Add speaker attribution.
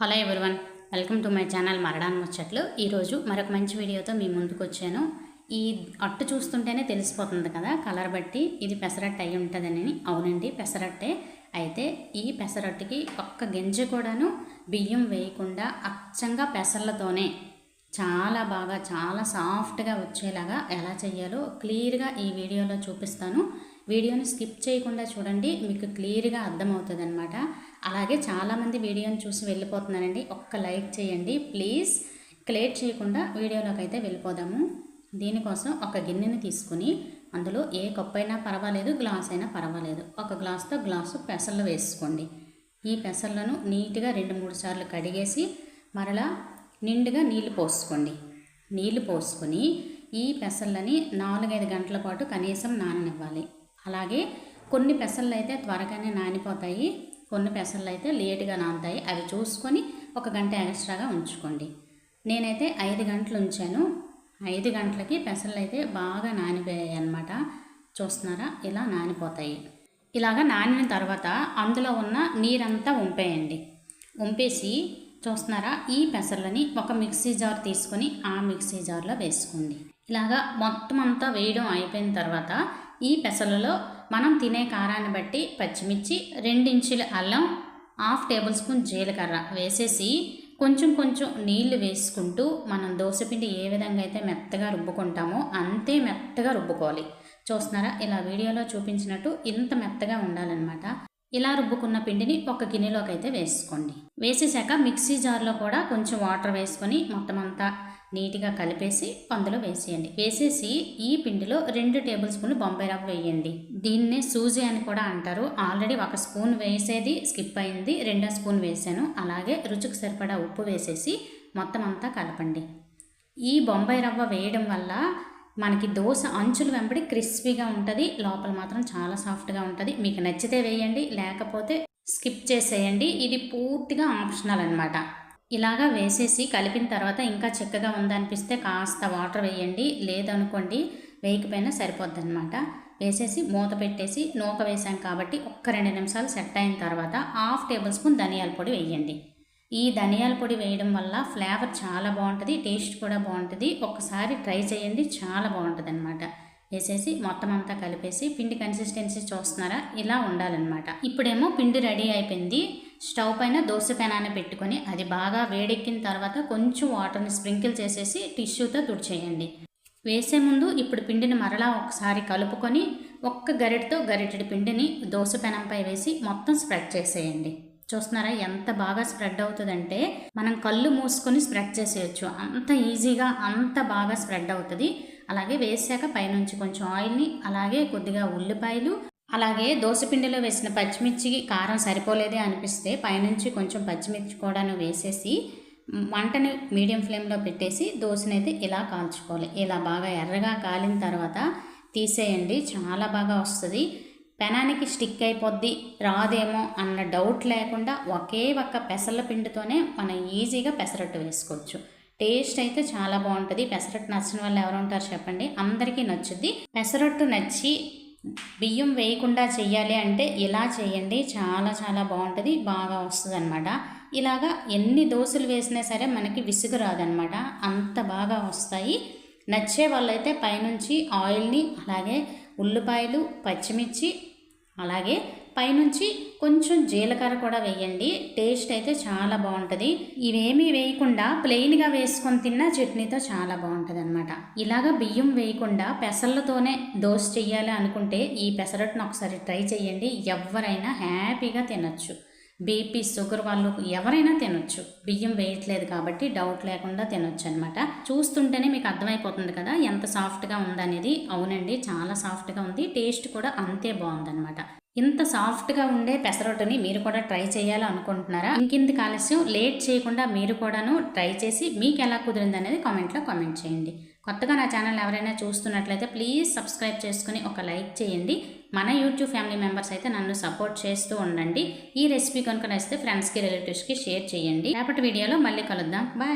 Speaker 1: Hello everyone welcome to my channel మరడాన్ ముచ్చట్లు. ఈరోజు మరొక మంచి వీడియోతో మీ ముందుకు వచ్చాను. ఈ అట్టు చూస్తుంటేనే తెలిసిపోతుంది కదా కలర్ బట్టి ఇది పెసరట్టు అయి ఉంటుందని. అవునండి పెసరట్టే. అయితే ఈ పెసరట్టుకి ఒక్క గింజ కూడాను బియ్యం వేయకుండా అచ్చంగా పెసర్లతోనే చాలా బాగా చాలా సాఫ్ట్గా వచ్చేలాగా ఎలా చేయాలో క్లియర్గా ఈ వీడియోలో చూపిస్తాను. వీడియోని స్కిప్ చేయకుండా చూడండి మీకు క్లియర్గా అర్థమవుతుంది అనమాట అలాగే చాలామంది వీడియోని చూసి వెళ్ళిపోతున్నారండి ఒక్క లైక్ చేయండి. ప్లీజ్ క్లియర్ చేయకుండా వీడియోలోకి అయితే వెళ్ళిపోదాము. దీనికోసం ఒక గిన్నెని తీసుకుని అందులో ఏ కప్పు అయినా పర్వాలేదు గ్లాస్ అయినా పర్వాలేదు. ఒక గ్లాస్తో గ్లాసు పెసర్లు వేసుకోండి. ఈ పెసర్లను నీట్గా రెండు మూడు సార్లు కడిగేసి మరలా నిండుగా నీళ్ళు పోసుకోండి. నీళ్ళు పోసుకొని ఈ పెసర్లని నాలుగైదు గంటల పాటు కనీసం నాననివ్వాలి. అలాగే కొన్ని పెసర్లు అయితే త్వరగానే నానిపోతాయి కొన్ని పెసర్లు అయితే లేటుగా నానుతాయి. అవి చూసుకొని ఒక గంట ఎక్స్ట్రాగా ఉంచుకోండి. నేనైతే ఐదు గంటలు ఉంచాను. ఐదు గంటలకి పెసర్లు అయితే బాగా నానిపోయాయి అన్నమాట. చూస్తున్నారా? ఇలా నానిపోతాయి. ఇలాగ నానిన తర్వాత అందులో ఉన్న నీరంతా ఉంపేయండి. ఉంపేసి చూస్తున్నారా? ఈ పెసర్లని ఒక మిక్సీ జార్ తీసుకొని ఆ మిక్సీ జార్లో వేసుకోండి. ఇలాగా మొత్తం అంతా వేయడం అయిపోయిన తర్వాత ఈ పెసలలో మనం తినే కారాన్ని బట్టి పచ్చిమిర్చి రెండించుల అల్లం హాఫ్ టేబుల్ స్పూన్ జీలకర్ర వేసేసి కొంచెం కొంచెం నీళ్ళు వేసుకుంటూ మనం దోశపిండి ఏ విధంగా అయితే మెత్తగా రుబ్బుకుంటామో అంతే మెత్తగా రుబ్బుకోవాలి. చూస్తున్నారా? ఇలా వీడియోలో చూపించినట్టు ఇంత మెత్తగా ఉండాలన్నమాట. ఇలా రుబ్బుకున్న పిండిని ఒక గిన్నెలోకి అయితే వేసుకోండి. వేసేసాక మిక్సీ జార్లో కూడా కొంచెం వాటర్ వేసుకొని మొత్తం అంతా నీట్గా కలిపేసి అందులో వేసేయండి. వేసేసి ఈ పిండిలో రెండు టేబుల్ స్పూన్లు బొంబాయి రవ్వ వేయండి. దీన్నే సూజీ అని కూడా అంటారు. ఆల్రెడీ ఒక స్పూన్ వేసేది స్కిప్ అయింది. రెండో స్పూన్ వేసాను. అలాగే రుచికి సరిపడా ఉప్పు వేసేసి మొత్తం అంతా కలపండి. ఈ బొంబాయి రవ్వ వేయడం వల్ల మనకి దోశ అంచులు వెంబడి క్రిస్పీగా ఉంటుంది. లోపల మాత్రం చాలా సాఫ్ట్గా ఉంటుంది. మీకు నచ్చితే వేయండి లేకపోతే స్కిప్ చేసేయండి. ఇది పూర్తిగా ఆప్షనల్ అనమాట ఇలాగా వేసేసి కలిపిన తర్వాత ఇంకా చిక్కగా ఉందనిపిస్తే కాస్త వాటర్ వేయండి. లేదనుకోండి వేయకపోయినా సరిపోద్ది అనమాట వేసేసి మూత పెట్టేసి నూక వేసాం కాబట్టి ఒక్క రెండు నిమిషాలు సెట్ అయిన తర్వాత హాఫ్ టేబుల్ స్పూన్ ధనియాల పొడి వేయండి. ఈ ధనియాల పొడి వేయడం వల్ల ఫ్లేవర్ చాలా బాగుంటుంది టేస్ట్ కూడా బాగుంటుంది. ఒక్కసారి ట్రై చేయండి చాలా బాగుంటుంది అనమాట వేసేసి మొత్తం అంతా కలిపేసి పిండి కన్సిస్టెన్సీ చూస్తున్నారా? ఇలా ఉండాలన్నమాట. ఇప్పుడేమో పిండి రెడీ అయిపోయింది. స్టవ్ పైన దోశ పెనాన్ని పెట్టుకొని అది బాగా వేడెక్కిన తర్వాత కొంచెం వాటర్ని స్ప్రింకిల్ చేసేసి టిష్యూతో తుడిచేయండి. వేసే ముందు ఇప్పుడు పిండిని మరలా ఒకసారి కలుపుకొని ఒక్క గరిటతో గరిటెడి పిండిని దోశ పెనంపై వేసి మొత్తం స్ప్రెడ్ చేసేయండి. చూస్తున్నారా? ఎంత బాగా స్ప్రెడ్ అవుతుందంటే మనం కళ్ళు మూసుకొని స్ప్రెడ్ చేసేయచ్చు. అంత ఈజీగా అంత బాగా స్ప్రెడ్ అవుతుంది. అలాగే వేసాక పైనుంచి కొంచెం ఆయిల్ని అలాగే కొద్దిగా ఉల్లిపాయలు అలాగే దోసపిండిలో వేసిన పచ్చిమిర్చికి కారం సరిపోలేదే అనిపిస్తే పైనుంచి కొంచెం పచ్చిమిర్చి కూడాను వేసేసి మంటని మీడియం ఫ్లేమ్లో పెట్టేసి దోశనైతే ఇలా కాల్చుకోవాలి. ఇలా బాగా ఎర్రగా కాలిన తర్వాత తీసేయండి. చాలా బాగా వస్తుంది. పెనానికి స్టిక్ అయిపోద్ది రాదేమో అన్న డౌట్ లేకుండా ఒకే ఒక్క పెసల పిండితోనే మనం ఈజీగా పెసరట్టు వేసుకోవచ్చు. టేస్ట్ అయితే చాలా బాగుంటుంది. పెసరట్టు నచ్చిన వాళ్ళు ఎవరు ఉంటారు చెప్పండి? అందరికీ నచ్చుద్ది. పెసరట్టు నచ్చి బియ్యం వేయకుండా చేయాలి అంటే ఇలా చేయండి చాలా చాలా బాగుంటుంది బాగా వస్తుంది అనమాట ఇలాగా ఎన్ని దోశలు వేసినా సరే మనకి విసుగు రాదనమాట అంత బాగా వస్తాయి. నచ్చే వాళ్ళైతే పైనుంచి ఆయిల్ని అలాగే ఉల్లిపాయలు పచ్చిమిర్చి అలాగే పైనుంచి కొంచెం జీలకర్ర కూడా వేయండి. టేస్ట్ అయితే చాలా బాగుంటుంది. ఇవేమీ వేయకుండా ప్లెయిన్గా వేసుకొని తిన్నా చట్నీతో చాలా బాగుంటుంది అనమాట ఇలాగ బియ్యం వేయకుండా పెసర్లతోనే దోశ చెయ్యాలి అనుకుంటే ఈ పెసరట్టును ఒకసారి ట్రై చేయండి ఎవరైనా హ్యాపీగా తినచ్చు. బీపీ షుగర్ వాళ్ళు ఎవరైనా తినొచ్చు. బియ్యం వేయట్లేదు కాబట్టి డౌట్ లేకుండా తినొచ్చు అనమాట చూస్తుంటేనే మీకు అర్థమైపోతుంది కదా ఎంత సాఫ్ట్గా ఉందనేది. అవునండి చాలా సాఫ్ట్గా ఉంది. టేస్ట్ కూడా అంతే బాగుందనమాట ఇంత సాఫ్ట్గా ఉండే పెసరొట్టుని మీరు కూడా ట్రై చేయాలనుకుంటున్నారా ఇంకింది ఆలస్యం లేట్ చేయకుండా మీరు కూడాను ట్రై చేసి మీకు ఎలా కుదిరింది అనేది కామెంట్లో కామెంట్ చేయండి. కొత్తగా నా ఛానల్ ఎవరైనా చూస్తున్నట్లయితే ప్లీజ్ సబ్స్క్రైబ్ చేసుకుని ఒక లైక్ చేయండి. మన యూట్యూబ్ ఫ్యామిలీ మెంబర్స్ అయితే నన్ను సపోర్ట్ చేస్తూ ఉండండి. ఈ రెసిపీ కనుక నచ్చితే ఫ్రెండ్స్కి రిలేటివ్స్కి షేర్ చేయండి. రేపటి వీడియోలో మళ్ళీ కలుద్దాం. బాయ్.